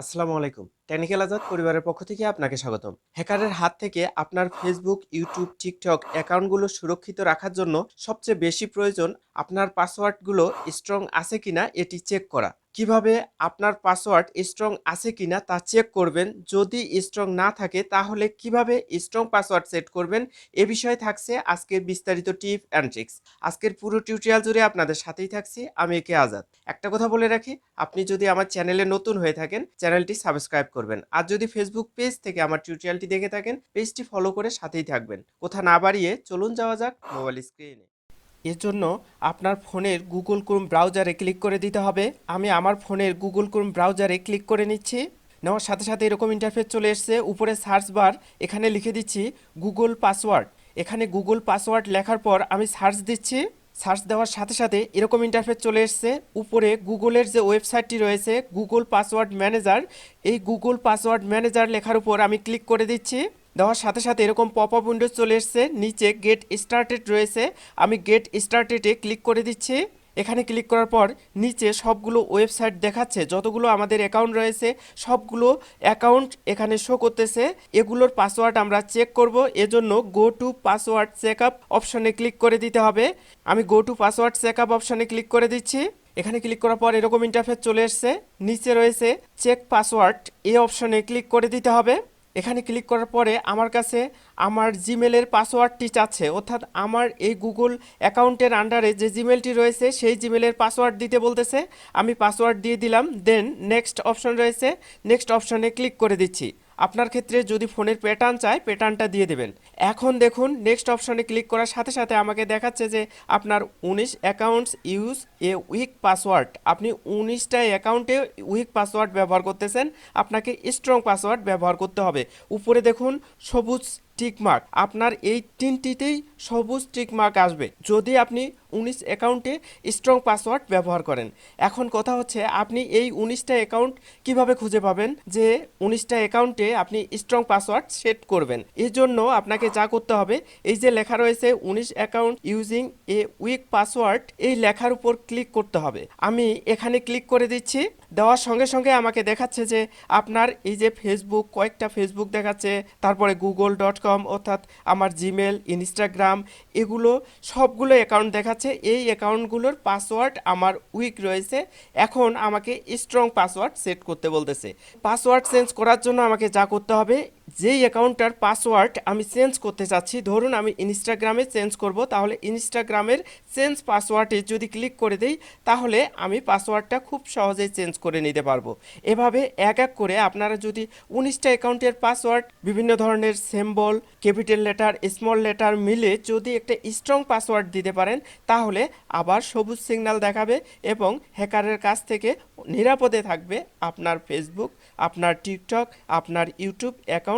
আসসালামু আলাইকুম। টেকনিক্যাল আজাদ পরিবারের পক্ষ থেকে আপনাকে স্বাগতম। হ্যাকারের হাত থেকে আপনার ফেসবুক, ইউটিউব, টিকটক অ্যাকাউন্টগুলো সুরক্ষিত রাখার জন্য সবচেয়ে বেশি প্রয়োজন আপনার পাসওয়ার্ডগুলো স্ট্রং আছে কিনা এটি চেক করা। কীভাবে আপনার পাসওয়ার্ড স্ট্রং আছে কিনা তা চেক করবেন। যদি স্ট্রং না থাকে, তাহলে কীভাবে স্ট্রং পাসওয়ার্ড সেট করবেন? এ বিষয়ে থাকছে আজকের বিস্তারিত টিপ অ্যান্ড ট্রিক্স আজকের পুরো টিউটোরিয়াল জুড়ে আপনাদের সাথেই থাকছি, আমি একে আজাদ। একটা কথা বলে রাখি, আপনি যদি আমার চ্যানেলে নতুন হয়ে থাকেন চ্যানেলটি সাবস্ক্রাইব করবেন। আর যদি ফেসবুক পেজ থেকে আমার টিউটোরিয়ালটি দেখে থাকেন পেজটি ফলো করে সাথেই থাকবেন। কোথা না বাড়িয়ে চলুন যাওয়া যাক মোবাইল স্ক্রিনে এর জন্য আপনার ফোনের গুগল ক্রোম ব্রাউজারে ক্লিক করে দিতে হবে। আমি আমার ফোনের গুগল ক্রোম ব্রাউজারে ক্লিক করে নিচ্ছি। নেওয়ার সাথে সাথে এরকম ইন্টারফেস চলে এসছে। উপরে সার্চ বার এখানে লিখে দিচ্ছি গুগল পাসওয়ার্ড এখানে গুগল পাসওয়ার্ড লেখার পর আমি সার্চ দিচ্ছি। সার্চ দেওয়ার সাথে সাথে এরকম ইন্টারফেস চলে এসছে। উপরে গুগলের যে ওয়েবসাইটটি রয়েছে, গুগল পাসওয়ার্ড ম্যানেজার এই গুগল পাসওয়ার্ড ম্যানেজার লেখার উপর আমি ক্লিক করে দিচ্ছি। দেওয়ার সাথে সাথে এরকম পপ আপ উইন্ডোজ চলে এসছে। নিচে গেট স্টার্টেড রয়েছে। আমি গেট স্টার্টেডে ক্লিক করে দিচ্ছি। এখানে ক্লিক করার পর নিচে সবগুলো ওয়েবসাইট দেখাচ্ছে। যতগুলো আমাদের অ্যাকাউন্ট রয়েছে, সবগুলো অ্যাকাউন্ট এখানে শো করতেছে। এগুলোর পাসওয়ার্ড আমরা চেক করব। এজন্য go to password check up অপশনে ক্লিক করে দিতে হবে। আমি go to password check up অপশনে ক্লিক করে দিচ্ছি। এখানে ক্লিক করার পর এরকম ইন্টারফেস চলে এসছে। নিচে রয়েছে চেক পাসওয়ার্ড এই অপশনে ক্লিক করে দিতে হবে। এখানে ক্লিক করার পরে আমার কাছে আমার জিমেলের পাসওয়ার্ডটি চাচ্ছে। অর্থাৎ আমার এই গুগল অ্যাকাউন্টের আন্ডারে যে জিমেলটি রয়েছে, সেই জিমেলের পাসওয়ার্ড দিতে বলতেছে। আমি পাসওয়ার্ড দিয়ে দিলাম, দেন নেক্সট অপশন রয়েছে। নেক্সট অপশনে ক্লিক করে দিচ্ছি। আপনার ক্ষেত্রে যদি ফোনের প্যাটার্ন চায় প্যাটার্নটা দিয়ে দেবেন। এখন দেখুন নেক্সট অপশনে ক্লিক করার সাথে সাথে আমাকে দেখাচ্ছে যে আপনার উনিশ accounts use a weak password আপনি উনিশটা অ্যাকাউন্টে উইক পাসওয়ার্ড ব্যবহার করতেছেন, আপনাকে স্ট্রং পাসওয়ার্ড ব্যবহার করতে হবে। উপরে দেখুন, সবুজ টিক মার্ক। আপনার এই তিনটিতেই সবুজ টিক মার্ক আসবে। যদি আপনি উনিশ অ্যাকাউন্টে স্ট্রং পাসওয়ার্ড ব্যবহার করেন। এখন কথা হচ্ছে, আপনি এই উনিশটা অ্যাকাউন্ট কীভাবে খুঁজে পাবেন? যে উনিশটা অ্যাকাউন্টে আপনি স্ট্রং পাসওয়ার্ড সেট করবেন। এই জন্য আপনাকে যা করতে হবে, এই যে লেখা রয়েছে উনিশ account using a weak password, এই লেখার উপর ক্লিক করতে হবে। আমি এখানে ক্লিক করে দিচ্ছি। দেওয়ার সঙ্গে সঙ্গে আমাকে দেখাচ্ছে যে আপনার এই যে ফেসবুক কয়েকটা ফেসবুক দেখাচ্ছে, তারপরে গুগল ডট কম অর্থাৎ আমার জিমেল ইনস্টাগ্রাম এগুলো সবগুলো অ্যাকাউন্ট দেখাচ্ছে। এই অ্যাকাউন্টগুলোর পাসওয়ার্ড আমার উইক রয়েছে। এখন আমাকে স্ট্রং পাসওয়ার্ড সেট করতে বলতেছে। পাসওয়ার্ড চেঞ্জ করার জন্য আমাকে যা করতে হবে যেই অ্যাকাউন্টটার পাসওয়ার্ড আমি চেঞ্জ করতে চাচ্ছি, ধরুন আমি ইনস্টাগ্রামে চেঞ্জ করব, তাহলে ইনস্টাগ্রামের চেঞ্জ পাসওয়ার্ডে যদি ক্লিক করে দেই, তাহলে আমি পাসওয়ার্ডটা খুব সহজেই চেঞ্জ করে নিতে পারব। এভাবে এক এক করে আপনারা যদি উনিশটা অ্যাকাউন্টের পাসওয়ার্ড, বিভিন্ন ধরনের symbol, capital letter, small letter মিলে যদি একটা স্ট্রং পাসওয়ার্ড দিতে পারেন, তাহলে আবার সবুজ সিগন্যাল দেখাবে এবং হ্যাকারের কাছ থেকে নিরাপদে থাকবে আপনার ফেসবুক আপনার টিকটক আপনার ইউটিউব অ্যাকাউন্ট